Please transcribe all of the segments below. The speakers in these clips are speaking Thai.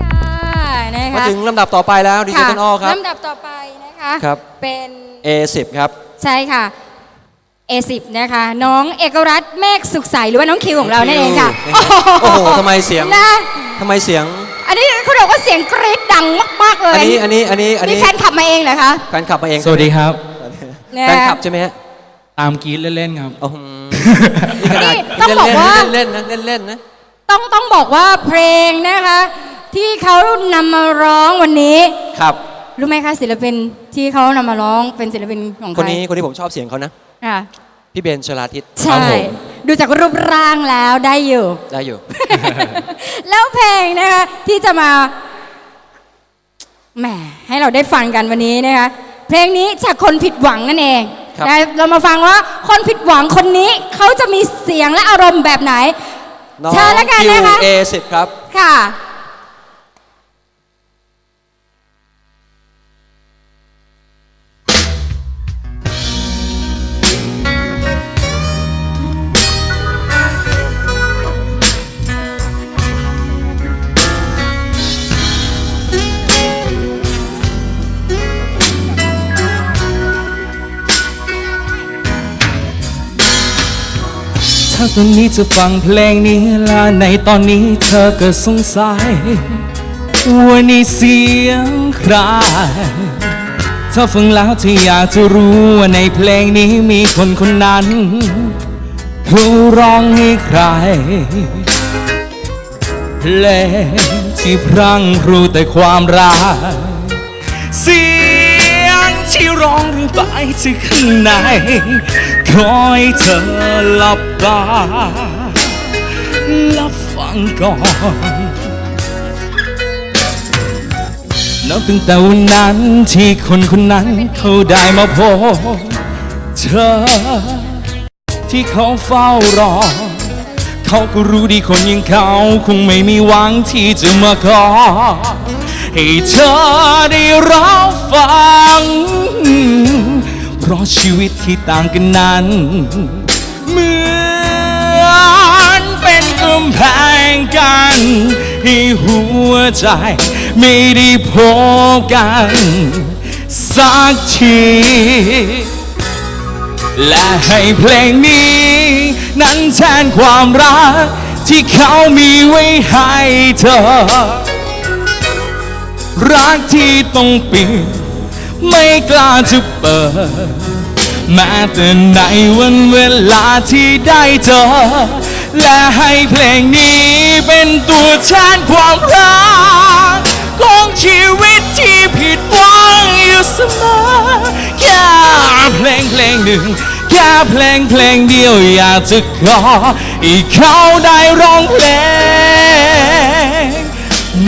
ค่ะนะมาคะถึงลำดับต่อไปแล้วดีเจต้นอ้อครับลำดับต่อไปนะคะครับ เป็น A10 ครับ ใช่ค่ะ A10 นะคะ น้องเอกรัตน์เมฆสุขใสหรือว่าน้องคิวของเรานั่นเองค่ะคิวโอ้โหทำไมเสียงนะทำไมเสียง อันนี้เขาบอกว่าเสียงกรี๊ดดังมาก ๆ เลย อันนี้ อันนี้ อันนี้ อันนี่นี้แฟนขับมาเองเหรอคะแฟนคลับมาเอง สวัสดีครับเนี่ยแฟนคลับใช่ไหมฮะ ตามกรีดเล่น ๆ ครับโอ้โหนี่ต้องบอกว่าเล่นๆนะ เล่นๆนะ ต้องต้องบอกว่าเพลงนะคะ ที่เขานำมาร้องวันนี้ ครับ รู้ไหมคะศิลปินที่เขานำมาร้องเป็นศิลปินของใคคนรนี้คนนี้ผมชอบเสียงเขานะค่ะพี่เบนชลาทิศใช่ดูจากรูปร่างแล้วได้อยู่ ได้อยู่ แล้วเพลงนะคะที่จะมาแหมให้เราได้ฟังกันวันนี้นะคะเพลงนี้จากคนผิดหวังนั่นเองครับ นะเรามาฟังว่าคนผิดหวังคนนี้เขาจะมีเสียงและอารมณ์แบบไหน น้องเชิญแล้วกันคิวนะคะ A10 ครับ ค่ะ ถ้าตอนนี้จะฟังเพลงนี้และในตอนนี้เธอก็สงสัยว่านี่เสียงใครถ้าฟังแล้วเธออยากจะรู้ว่าในเพลงนี้มีคนคนนั้นเขาร้องให้ใคร เพลงที่พรั่งพรูแต่ความรักเสีย ที่ร้องไปที่ข้างในคอยเธอหลับตาหลับฟังก่อนนับตั้งแต่วันนั้นที่คนคนนั้นเขาได้มาพบเธอ ที่เขาเฝ้ารอ เขาก็รู้ดีคนอย่างเขา คงไม่มีหวังที่จะมาขอ ให้เธอได้รับฟัง เพราะชีวิตที่ต่างกันนั้น เหมือนเป็นกำแพงกันให้หัวใจไม่ได้พบกันสักทีและให้เพลงนี้ นั้นแทนความรักที่เขามีไว้ให้เธอ รักที่ต้องปิดไม่กล้าจะเปิด แม้แต่ในวันเวลาที่ได้เจอ และให้เพลงนี้เป็นตัวแทนความรัก ของชีวิตที่ผิดหวังอยู่เสมอแค่เพลงเพลงหนึ่งแค่เพลงเพลงเดียวอยากจะขอให้เขาได้ร้องเพลง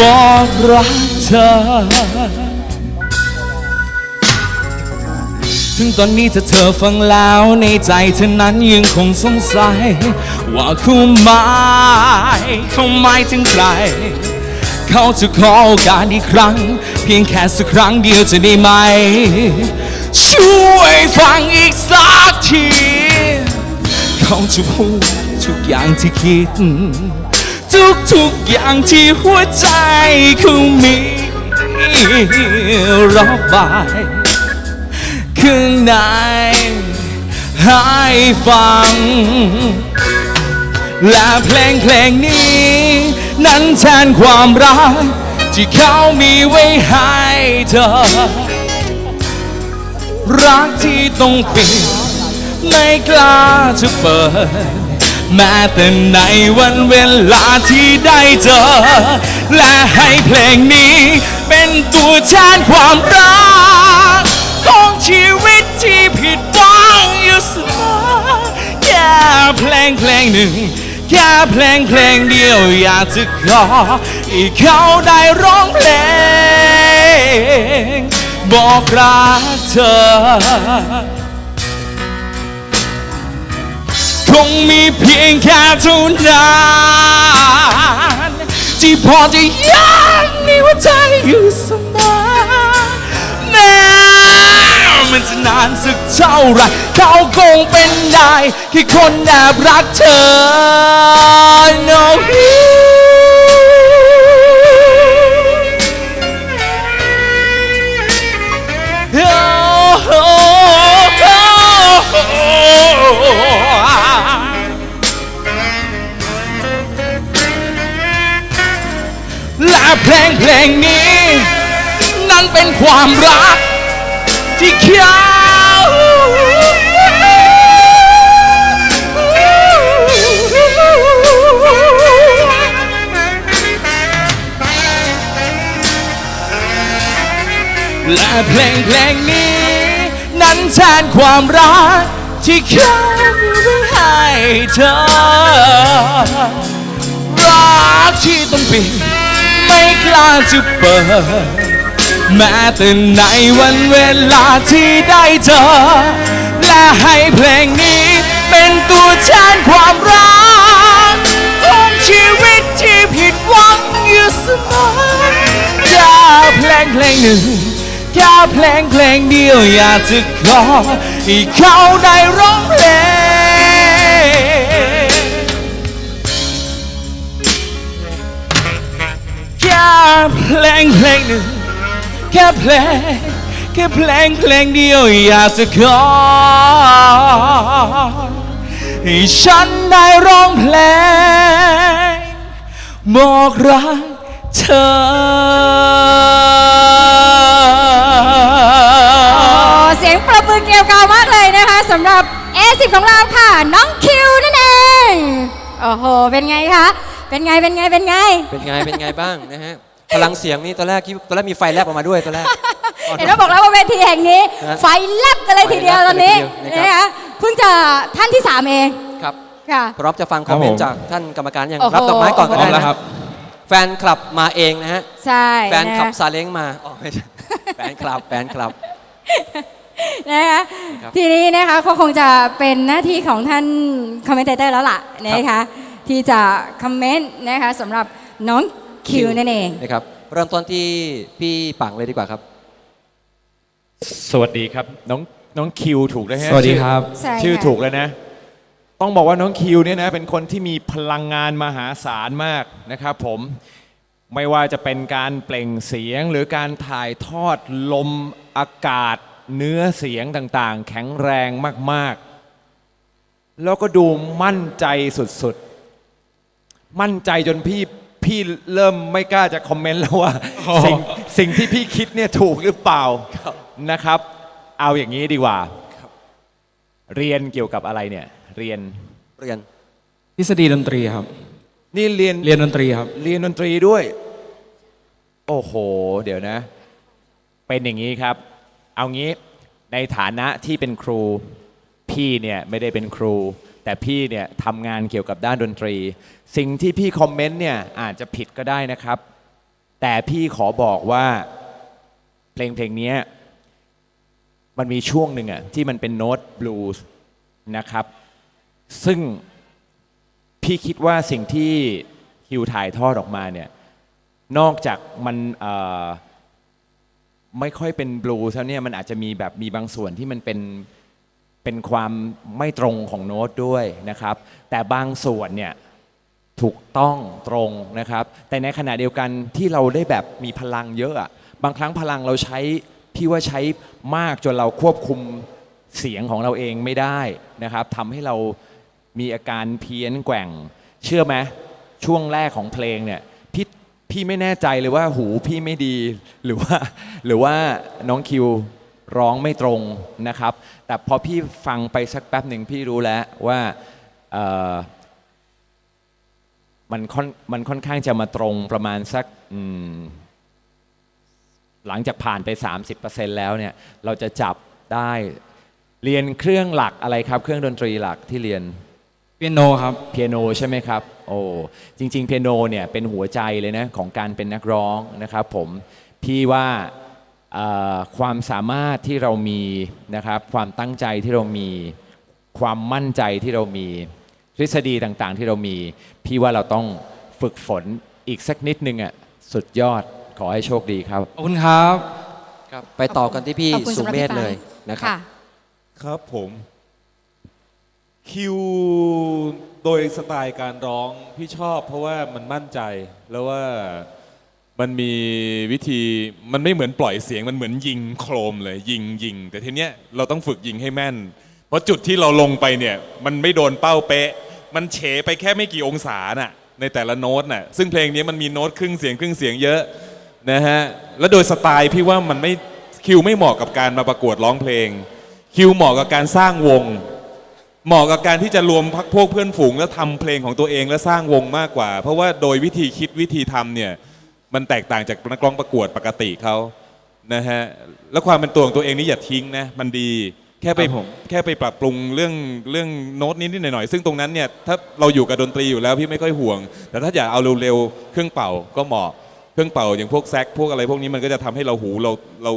บอกรัก ธอ ถึงตอนนี้ถ้าเธอฟังแล้วในใจเธอนั้นยังคงสงสัย ว่าเขาหมายเขาหมายถึงใคร เขาจะขอโอกาสอีกครั้ง เพียงแค่สักครั้งเดียวจะได้ไหม ช่วยฟังอีกสักที เขาจะพูดทุกอย่างที่คิด ทุกทุกๆอย่างที่หัวใจเขามีระบายข้างในให้ฟัง และเพลงเพลงนี้ นั้นแทนความรัก ที่เขามีไว้ให้เธอ รักที่ต้องปิดไม่กล้าจะเปิด แม้แต่ในวันเวลาที่ได้เจอ และให้เพลงนี้เป็นตัวแทนความรัก ของชีวิตที่ผิดหวังอยู่เสมอแค่เพลงเพลงหนึ่งแค่เพลงเพลงเดียวอยากจะขอให้เขาได้ร้องเพลง บอกรักเธอ งมีเพียงแค่เท่านั้นที่พอจะยังมีหัวใจอยู่เสมอแม้มันจะนานสักเท่าไรเขาคงเป็นได้แค่คนแอบรักเธอ no และเพลงเพลงนี้ นั้นแทนความรัก ที่เขามีไว้ให้เธอ รักที่ต้องปิดไม่กล้าจะเปิด แม้แต่ในวันเวลาที่ได้เจอ และให้เพลงนี้เป็นตัวแทนความรักของชีวิตที่ผิดหวังอยู่เสมอแค่เพลงเพลงหนึ่ง แค่เพลงเพลงเดียวอยากจะขอให้เขาได้ร้องเพลงแค่เพลงเพลงหนึ่งแค่เพลงแค่เพลงเพลงเดียวอยากจะขอให้ฉันได้ร้องเพลงบอกรักเธอ เสียงประมือเกลียวกราวมากเลยนะคะสำหรับ A10 ของเราค่ะ น้องคิวนั่นเอง โอ้โห เป็นไงคะ เป็นไง เป็นไง เป็นไง เป็นไง เป็นไงบ้างนะฮะ พลังเสียงนี่ตอนแรกคิดตอนแรกมีไฟแลบออกมาด้วยตอนแรก เห็นว่าบอกแล้วว่าเวทีแห่งนี้ฮะไฟแลบกันเลยทีเดียวไฟแลบตอนนี้กันเลยทีเดียวนะครับนะคะเพิ่งจะท่านที่ 3 เองครับค่ะพร้อมจะฟังคอมเมนต์ครับผมจากท่านกรรมการยังโอ้โหรับดอกไม้ก่อนก็พร้อได้มแล้วนะครับ แฟนคลับมาเองนะฮะใช่แฟนคลับะคะซาเล้งมาอ๋อไม่ใช่แฟนคลับแฟนคลับ นะคะครับทีนี้นะคะก็คงจะเป็นหน้าที่ของท่านคอมเมนเตอร์แล้วล่ะนะคะที่จะคอมเมนต์นะคะสำหรับน้องคิวนั่นเองนะครับเริ่มต้นที่พี่ปังเลยดีกว่าครับ สวัสดีครับน้องน้องคิวถูกแล้วฮะสวัสดีครับใช่ชื่อค่ะถูกแล้วนะ ต้องบอกว่าน้องคิวเนี่ยนะเป็นคนที่มีพลังงานมหาศาลมากนะครับผมไม่ว่าจะเป็นการเปล่งเสียงหรือการถ่ายทอดลมอากาศ เนื้อเสียงต่างๆ แข็งแรงมากๆ แล้วก็ดูมั่นใจสุดๆ มั่นใจจนพี่พี่เริ่มไม่กล้าจะคอมเมนต์แล้วว่าสิ่งสิ่งที่พี่คิดเนี่ยถูกหรือเปล่านะครับ เอาอย่างนี้ดีกว่า เรียนเกี่ยวกับอะไรเนี่ย เรียนเรียนทฤษฎีดนตรีครับ นี่เรียนเรียนดนตรีครับ เรียนดนตรีด้วย โอ้โห เดี๋ยวนะ เป็นอย่างนี้ครับ เอางี้ในฐานะที่เป็นครู พี่เนี่ยไม่ได้เป็นครู แต่พี่เนี่ยทำงานเกี่ยวกับด้านดนตรี สิ่งที่พี่คอมเมนต์เนี่ยอาจจะผิดก็ได้นะครับ แต่พี่ขอบอกว่าเพลงเพลงนี้มันมีช่วงหนึ่งอะที่มันเป็นโน้ตบลูส์นะครับ ซึ่งพี่คิดว่าสิ่งที่คิวถ่ายทอดออกมาเนี่ยนอกจากมันเอ่อ ไม่ค่อยเป็นบลูส์แล้วเนี่ยมันอาจจะมีแบบมีบางส่วนที่มันเป็นเป็นความไม่ตรงของโน้ตด้วยนะครับ แต่บางส่วนเนี่ยถูกต้องตรงนะครับ แต่ในขณะเดียวกันที่เราได้แบบมีพลังเยอะอะบางครั้งพลังเราใช้พี่ว่าใช้มากจนเราควบคุมเสียงของเราเองไม่ได้นะครับทำให้เรามีอาการเพี้ยนแกว่ง เชื่อไหมช่วงแรกของเพลงเนี่ย พี่ไม่แน่ใจเลยว่าหูพี่ไม่ดีหรือว่า หรือว่าน้องคิวร้องไม่ตรงนะครับ แต่พอพี่ฟังไปสักแป๊บหนึ่งพี่รู้แล้วว่ามันค่อนมันค่อนข้างจะมาตรงประมาณสักหลังจากผ่านไป 30%แล้วเนี่ยเราจะจับได้เรียนเครื่องหลักอะไรครับ เครื่องดนตรีหลักที่เรียน เปียโนครับ เปียโนใช่ไหมครับ โอ้จริง ๆ เปียโนเนี่ยเป็นหัวใจเลยนะของการเป็นนักร้องนะครับผมพี่ว่าเอ่อความสามารถที่เรามีนะครับความตั้งใจที่เรามีความมั่นใจที่เรามีทฤษฎีต่างๆ ที่เรามี พี่ว่าเราต้องฝึกฝนอีกสักนิดนึงอะสุดยอดขอให้โชคดีครับขอบคุณครับครับไปต่อกันที่พี่ขอบคุณสุสำหรับเมพี่ธปางเลยนะครับค่ะครับผม คิวโดยสไตล์การร้องพี่ชอบ เพราะว่ามันมั่นใจแล้วว่ามันมีวิธีมันไม่เหมือนปล่อยเสียงมันเหมือนยิงโครมเลยยิงยิงแต่ทีเนี้ยเราต้องฝึกยิงให้แม่น เพราะจุดที่เราลงไปเนี่ยมันไม่โดนเป้าเป๊ะ มันเฉไปแค่ไม่กี่องศาน่ะในแต่ละโน้ตน่ะซึ่งเพลงนี้มันมีโน้ตครึ่งเสียงครึ่งเสียงเยอะนะฮะแล้วโดยสไตล์พี่ว่ามันไม่คิวไม่เหมาะกับการมาประกวดร้องเพลง คิวเหมาะกับการสร้างวง เหมาะกับการที่จะรวมพักพวกเพื่อนฝูงแล้วทำเพลงของตัวเองและสร้างวงมากกว่า เพราะว่าโดยวิธีคิดวิธีทำเนี่ยมันแตกต่างจากนักร้องประกวดปกติเขานะฮะแล้วความเป็นตัวของตัวเองนี่อย่าทิ้งนะมันดีแค่ไปครับผมแค่ไปปรับปรุงเรื่องเรื่องโน้ตนิดๆหน่อยๆซึ่งตรงนั้นเนี่ยถ้าเราอยู่กับดนตรีอยู่แล้วพี่ไม่ค่อยห่วง แต่ถ้าอยากเอาเร็วๆเครื่องเป่าก็เหมาะเครื่องเป่าอย่างพวกแซกพวกอะไรพวกนี้มันก็จะทำให้เราหูเราเรา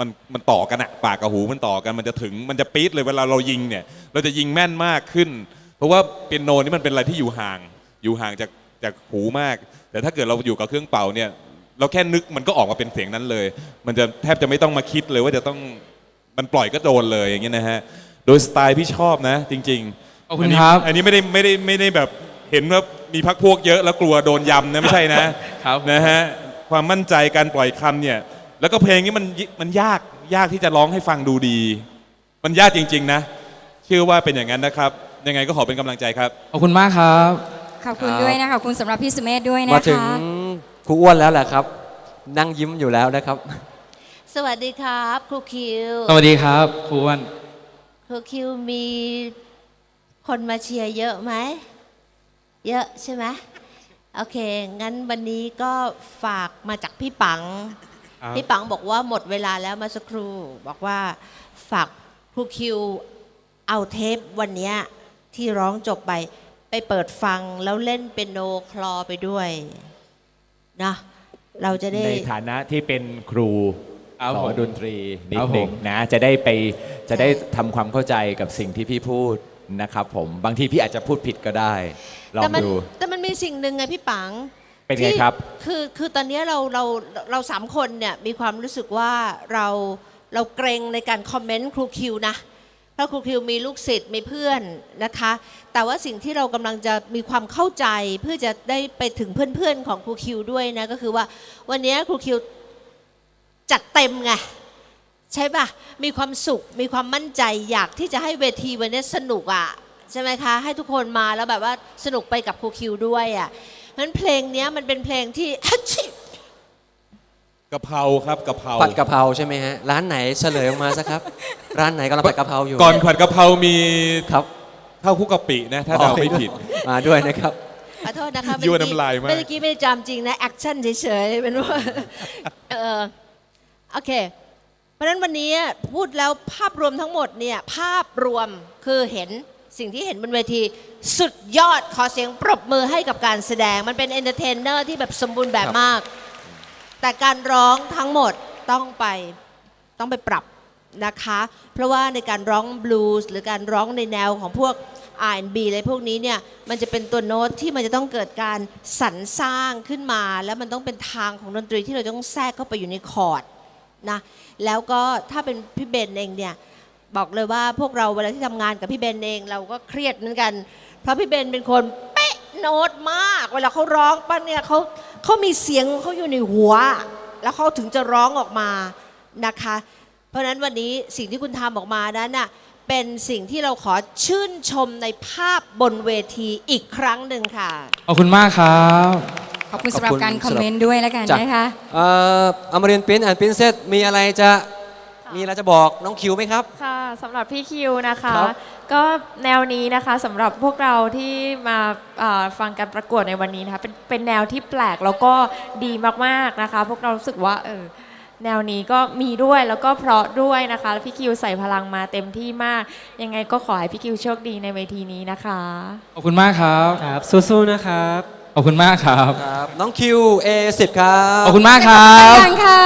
มันมันต่อกันอะปากกับหูมันต่อกันมันจะถึงมันจะปี๊ดเลยเวลาเรายิงเนี่ย เราจะยิงแม่นมากขึ้น เพราะว่าเปียโนนี่มันเป็นอะไรที่อยู่ห่าง อยู่ห่างจากจากหูมาก แต่ถ้าเกิดเราอยู่กับเครื่องเป่าเนี่ยเราแค่นึกมันก็ออกมาเป็นเสียงนั้นเลย มันจะแทบจะไม่ต้องมาคิดเลยว่าจะต้องมันปล่อยก็โดนเลยอย่างเงี้ยนะฮะโดยสไตล์พี่ชอบนะ จริงๆขอบคุณครับ อันนี้อันนี้ไม่ได้ไม่ได้ไม่ได้แบบเห็นว่ามีพักพวกเยอะแล้วกลัวโดนยำนะไม่ใช่นะครับนะฮะความมั่นใจการปล่อยคำเนี่ย แล้วก็เพลงนี้มันยมันยากยากที่จะร้องให้ฟังดูดี มันยากจริง ๆ นะเชื่อว่าเป็นอย่างนั้นนะครับ ยังไงก็ขอเป็นกำลังใจครับ ขอบคุณมากครับ ขอบคุณครับด้วยนะคะขอบคุณสำหรับพี่สุเมธด้วยมานะถึงคะ ครูอ้วนแล้วแหละครับ นั่งยิ้มอยู่แล้วนะครับ สวัสดีครับครูคิวสวัสดีครับครูอ้วนครูคิวมีคนมาเชียร์เยอะไหม เยอะใช่ไหมโอเค งั้นวันนี้ก็ฝากมาจากพี่ปัง ครับ พี่ปังบอกว่าหมดเวลาแล้วเมาสักครู่บอกว่าฝากครูคิวเอาเทปวันเนี้ยที่ร้องจบไป ไปเปิดฟังแล้วเล่นเปียโนคลอไปด้วยนะเราจะได้ ในฐานะที่เป็นครูครับสผอนมดนตรีนิครัดบหนึ่งผมนะ จะได้ไปจะได้ทำความเข้าใจกับสิ่งที่พี่พูดนะครับผมบางทีพี่อาจจะพูดผิดก็ได้ ลอแต่งมันดู แต่มันมีสิ่งหนึ่งไงพี่ปัง เป็นไงที่ครับ คือคือตอนนี้เราเราเราสามคนเนี่ยมีความรู้สึกว่าเราเราเกรงในการคอมเมนต์ครูคิวนะเพราะครูคิวมีลูกศิษย์มีเพื่อนนะคะ แต่ว่าสิ่งที่เรากำลังจะมีความเข้าใจเพื่อจะได้ไปถึงเพื่อนๆของครูคิวด้วยนะก็คือว่าวันนี้ครูคิวจัดเต็มไงใช่ป่ะมีความสุขมีความมั่นใจอยากที่จะให้เวทีวันนี้สนุกอะใช่ไหมคะ ให้ทุกคนมาแล้วแบบว่าสนุกไปกับครูคิวด้วยอะ เพราะฉะนั้นเพลงเนี้ยมันเป็นเพลงที่ กะเพราครับกะเพราผัดกะเพราใช่ไหมฮะ ร้านไหนเฉลยออกมาสักครับ ร้านไหนกำลังผัดกะเพราอยู่ก่อนผัดกะเพรามีครับข้าวคลุกกะปินะถ้าเราไม่ผิด มาด้วยนะครับ ขอโทษนะคะยั่วน้ำลายมาก เมื่อกี้ไม่ได้จำจริงนะ แอคชั่นเฉยๆเป็นว่าเออโอเค เพราะฉะนั้นวันนี้พูดแล้วภาพรวมทั้งหมดเนี่ยภาพรวมคือเห็น สิ่งที่เห็นบนเวทีสุดยอดขอเสียงปรบมือให้กับการแสดง มันเป็นเอนเตอร์เทนเนอร์ที่แบบสมบูรณ์แบบมาก แต่การร้องทั้งหมดต้องไปต้องไปปรับนะคะ เพราะว่าในการร้องบลูส์หรือการร้องในแนวของพวก R&B อะไรพวกนี้เนี่ยมันจะเป็นตัวโน้ตที่มันจะต้องเกิดการสรรสร้างขึ้นมา แล้วมันต้องเป็นทางของดนตรีที่เราต้องแทรกเข้าไปอยู่ในคอร์ดนะแล้วก็ถ้าเป็นพี่เบนเองเนี่ย บอกเลยว่าพวกเราเวลาที่ทำงานกับพี่เบนเองเราก็เครียดเหมือนกัน เพราะพี่เบนเป็นคนเป๊ะโน้ตมาก เวลาเขาร้องปั๊บเนี่ยเขาเขามีเสียงของเขาอยู่ในหัว แล้วเขาถึงจะร้องออกมานะคะ เพราะฉะนั้นวันนี้สิ่งที่คุณทำออกมานั้นน่ะเป็นสิ่งที่เราขอชื่นชมในภาพบนเวทีอีกครั้งหนึ่งค่ะ ขอบคุณมากครับ ขอบคุณสำหรับขอบคุณการคอมสำหรับเมนต์ด้วยแล้วกันจ้ะนะคะเอ่ออมรินปิ้นแอนปิ้นเซตมีอะไรจะ มีอะไรจะบอกน้องคิวไหมครับ ค่ะสำหรับพี่คิวนะคะ ครับก็แนวนี้นะคะสำหรับพวกเราที่มาเอ่อฟังการประกวดในวันนี้นะคะเป็นเป็นแนวที่แปลกแล้วก็ดีมากๆนะคะ พวกเรารู้สึกว่าเออแนวนี้ก็มีด้วยแล้วก็เพราะด้วยนะคะแล้วพี่คิวใส่พลังมาเต็มที่มาก ยังไงก็ขอให้พี่คิวโชคดีในเวทีนี้นะคะ ขอบคุณมากครับ ครับสู้ๆนะครับ ขอบคุณมากครับ ครับ น้องคิว A10 ครับ ขอบคุณมากครับดังๆค่ะ